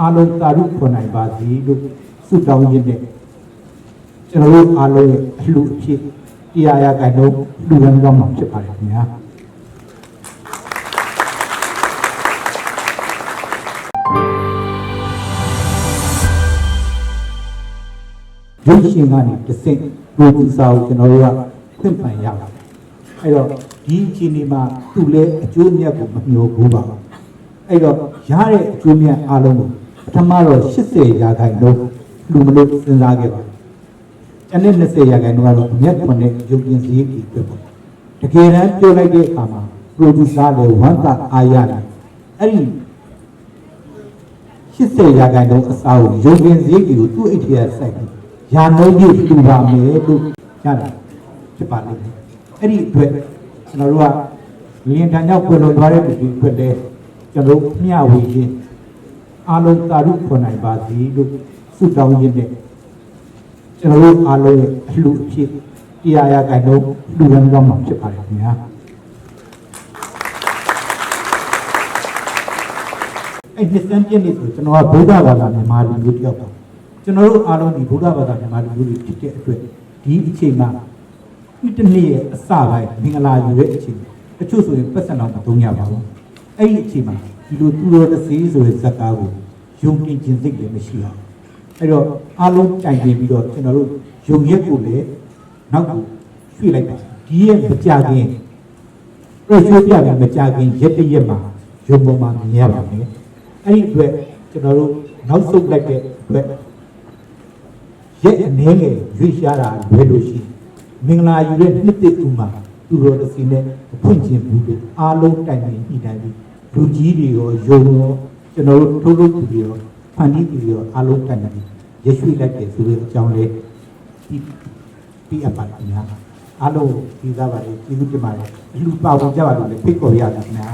အားလုံးသာဓုခွန်နိုင်ပါစေလို့ဆုတောင်းရင်းနဲ့ကျွန်တော်တို့အားလုံးရဲ့အလှအဖြစ်တရားရကိုင်တော့လူရန်ကောင်းမှာဖြစ်ပါတယ်ခင်ဗျာရုပ်ရှင်ကနေတစ်ဆင့်ပရိုဒီဆာကိုကျွန်တော်တို့ကခွင့်ပန်ရပါတယ်။အဲ့တော့ဒီအခြေအနေမှာသူ့လည်းအကျိုးမြတ်ကိုမမျှော်ဘူးပါ။အဲ့တော့ရတဲ့အကျိုးမြတ်အားလုံးကို ပထမတော့80ရာခိုင်နှုန်းလူမလို့စဉ်းစားခဲ့ပါတယ်။ကျန်တဲ့20ရာခိုင်နှုန်းကတော့အမျက်ခွန်တဲ့ရုပ်ပြင်စည်းကြီးပဲပေါ့။တကယ်တမ်းပြောလိုက်တဲ့အခါမှာပရိုဒီဆာလည်းဝမ်းသာအားရတယ်။အဲ့ဒီ80ရာခိုင်နှုန်းအစားကိုရုပ်ပြင်စည်းကြီးကိုသူ့အိတ်ထဲကစိုက်ပြီးရာနှုန်းကြီးပြူပါမယ်လို့ရတယ်ဖြစ်ပါလိမ့်မယ်အဲ့ဒီအတွက်ကျွန်တော်တို့ကလင်းတန်ရောက်ပွင့်လို့သွားတဲ့လူတွေအတွက်လည်းကျွန်တော်တို့မျှဝေခြင်း အားလုံးသာဓုခွန်နိုင်ပါစေလို့ဆုတောင်းရင်းနဲ့ကျွန်တော်တို့အားလုံးရဲ့အလှအဖြစ်တရားရကိုင်တော့လူရန်ကောင်းမှာဖြစ်ပါတယ်ခင်ဗျာအဲ့ဒီစံပြည့်နေဆိုကျွန်တော်ကဗုဒ္ဓဘာသာမြန်မာလူမျိုးတယောက်ပါကျွန်တော်တို့အားလုံးဒီဗုဒ္ဓဘာသာမြန်မာလူမျိုးတွေဖြစ်တဲ့အတွက်ဒီအချိန်မှာဒီတစ်နေ့ရဲ့အစပိုင်းမင်္ဂလာယူတဲ့အချိန်တချို့ဆိုရင်ပတ်စံတော်မသုံးရပါဘူးအဲ့ဒီအချိန်မှာ ဒီလိုသူတော်တစ်စေးဆိုတဲ့ဇာတ်ကားကိုယုံကြည်ခြင်းစိတ်လည်းမရှိအောင်အဲ့တော့အားလုံးကြိုင်ပြင်ပြီးတော့ကျွန်တော်တို့ယုံရက်ကိုလည်းနောက်ကိုရွှေ့လိုက်ပါဒီရဲ့မကြခင်ပြည့်ရွှေ့ပြပြီးမကြခင်ရက်တစ်ရက်မှာယုံပေါ်မှာမြင်ရပါမယ်အဲ့ဒီအတွက်ကျွန်တော်တို့နောက်ဆုတ်လိုက်တဲ့အတွက်ရက်အနေငယ်ရွေးရှားတာလွယ်လို့ရှိရင်မင်္ဂလာယူတဲ့နှစ်သိဥမှာသူတော်တစ်စီနဲ့ဖွင့်ခြင်းဘူးလို့အားလုံးတိုင်ပင်ညှိနှိုင်းပြီး လူကြီးတွေရောယုံရောကျွန်တော်တို့ထုတ်ထုတ်ပြီးရောဖန်တီးပြီးရောအလုံးတက်နေတယ်ရွှေ့လိုက်တယ်ဆိုတဲ့အကြောင်းလေးဒီပြအပ်ပါခင်ဗျာအလုံးဒီသားပါလေကျေးဇူးတင်ပါတယ်အလူပါဝင်ကြပါလို့လေဖိတ်ခေါ်ရတာခင်ဗျာ